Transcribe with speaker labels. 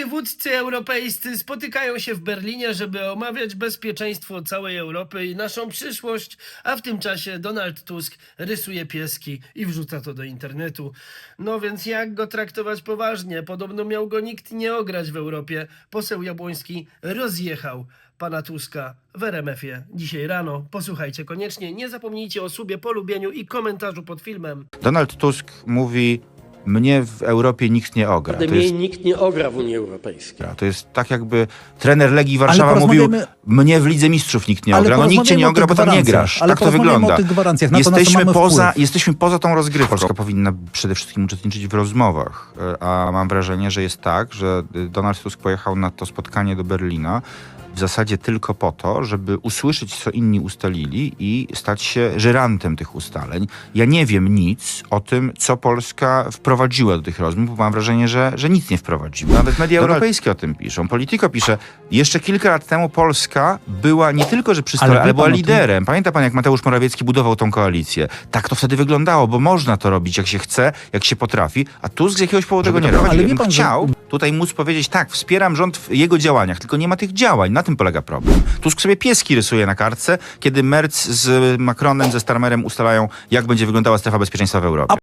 Speaker 1: przywódcy europejscy spotykają się w Berlinie, żeby omawiać bezpieczeństwo całej Europy i naszą przyszłość, a w tym czasie Donald Tusk rysuje pieski i wrzuca to do internetu. No więc jak go traktować poważnie? Podobno miał go nikt nie ograć w Europie. Poseł Jabłoński rozjechał pana Tuska w RMF-ie dzisiaj rano. Posłuchajcie koniecznie. Nie zapomnijcie o subie, polubieniu i komentarzu pod filmem.
Speaker 2: Donald Tusk mówi, mnie w Europie nikt nie ogra. To
Speaker 3: Mnie
Speaker 2: jest,
Speaker 3: nikt nie ogra w Unii Europejskiej.
Speaker 2: to jest tak jakby trener Legii Warszawa mówił, mnie w Lidze Mistrzów nikt nie
Speaker 4: Ale
Speaker 2: ogra. No nikt cię nie ogra, bo tam nie grasz.
Speaker 4: Ale
Speaker 2: tak to wygląda.
Speaker 4: o tych gwarancjach, na to,
Speaker 2: jesteśmy, poza,
Speaker 4: wpływ.
Speaker 2: jesteśmy poza tą rozgrywką. Polska powinna przede wszystkim uczestniczyć w rozmowach, e, a mam wrażenie, że jest tak, że y, Donald Tusk pojechał na to spotkanie do Berlina w zasadzie tylko po to, żeby usłyszeć, co inni ustalili i stać się żerantem tych ustaleń. Ja nie wiem nic o tym, co Polska wprowadziła do tych rozmów, bo mam wrażenie, że, że nic nie wprowadziła. Nawet media europejskie o tym piszą. Politico pisze, jeszcze kilka lat temu Polska była nie tylko, że przy stole,
Speaker 4: Ale
Speaker 2: ale, była
Speaker 4: pan
Speaker 2: liderem. Pamięta pan, jak Mateusz Morawiecki budował tą koalicję? Tak to wtedy wyglądało, bo można to robić, jak się chce, jak się potrafi, a Tusk z jakiegoś powodu tego nie robi.
Speaker 4: ale wie że-
Speaker 2: chciał tutaj móc powiedzieć, tak, wspieram rząd w jego działaniach, tylko nie ma tych działań. Na tym polega problem. Tusk sobie pieski rysuje na kartce, kiedy Merz z Macronem, ze Starmerem ustalają, jak będzie wyglądała strefa bezpieczeństwa w Europie.